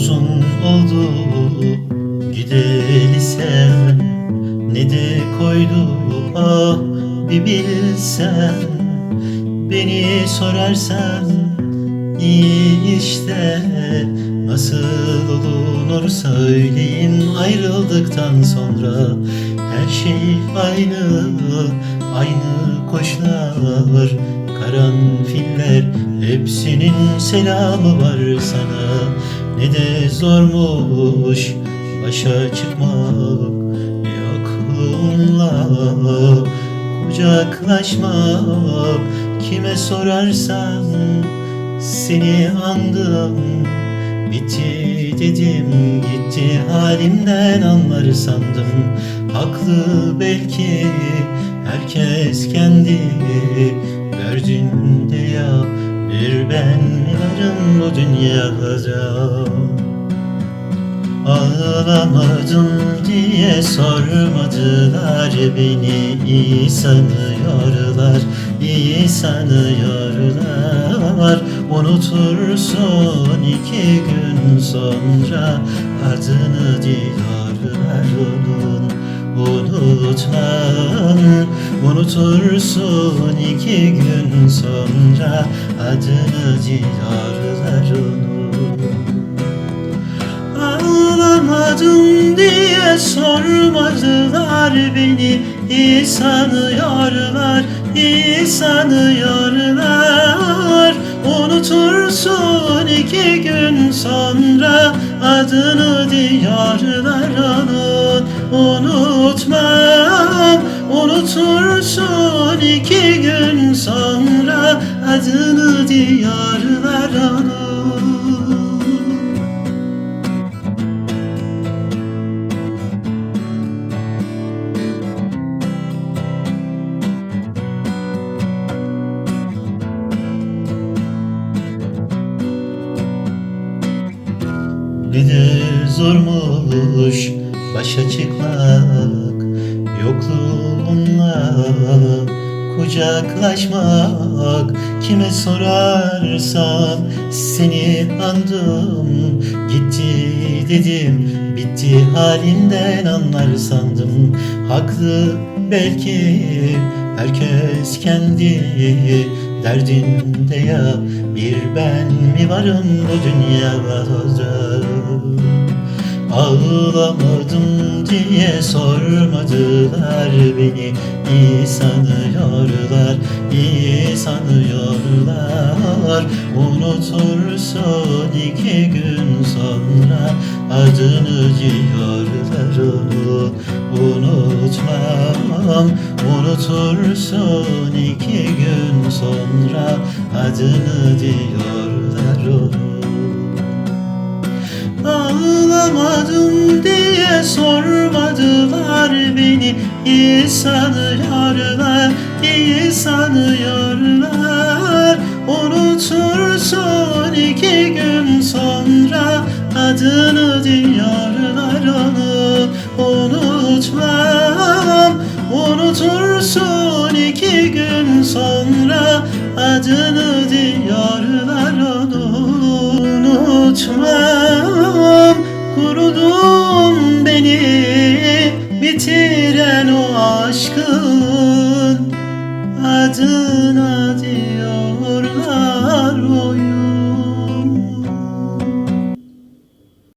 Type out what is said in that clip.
uzun oldu. Gideli sen Ne de koydu? Ah bir bilsen. Beni sorarsan iyi işte. Nasıl olunur söyleyin. Ayrıldıktan sonra Her şey aynı, aynı koşlar Karanfiller. Hepsinin selamı var sana Ne de zormuş başa çıkmak Yokluğunla kucaklaşmak. Kime sorarsan seni andım Bitti dedim gitti halimden anlar sandım. Haklı belki herkes kendi derdinde ya Bir ben varım bu dünyada Ağlamadım diye sormadılar beni. İyi sanıyorlar, iyi sanıyorlar. Unutursun iki gün sonra adını diyorlar. Onun Unutmam, unutursun iki gün sonra adını diyorlar onun Ağlamadım diye sormadılar beni. İyi sanıyorlar, iyi sanıyorlar. Unutursun iki gün sonra adını diyorlar onun Unutmam, unutursun iki gün sonra adını diyorlar onun Ne de zormuş başa çıkmak Kucaklaşmak Kime sorarsan seni andım. Gitti dedim bitti halinden anlar sandım. Haklı belki herkes kendi derdinde ya. Bir ben mi varım bu dünyada Ağlamadım diye sormadılar beni. İyi sanıyorlar, iyi sanıyorlar. Unutursun iki gün sonra adını diyorlar onu. Unutmam, unutursun iki gün sonra adını diyorlar onu Ağlamadım diye sormadılar beni. İyi sanıyorlar, iyi sanıyorlar Unutursun iki gün sonra adını diyorlar onu. Unutmam, unutursun iki gün sonra adını 찾은 아지 어른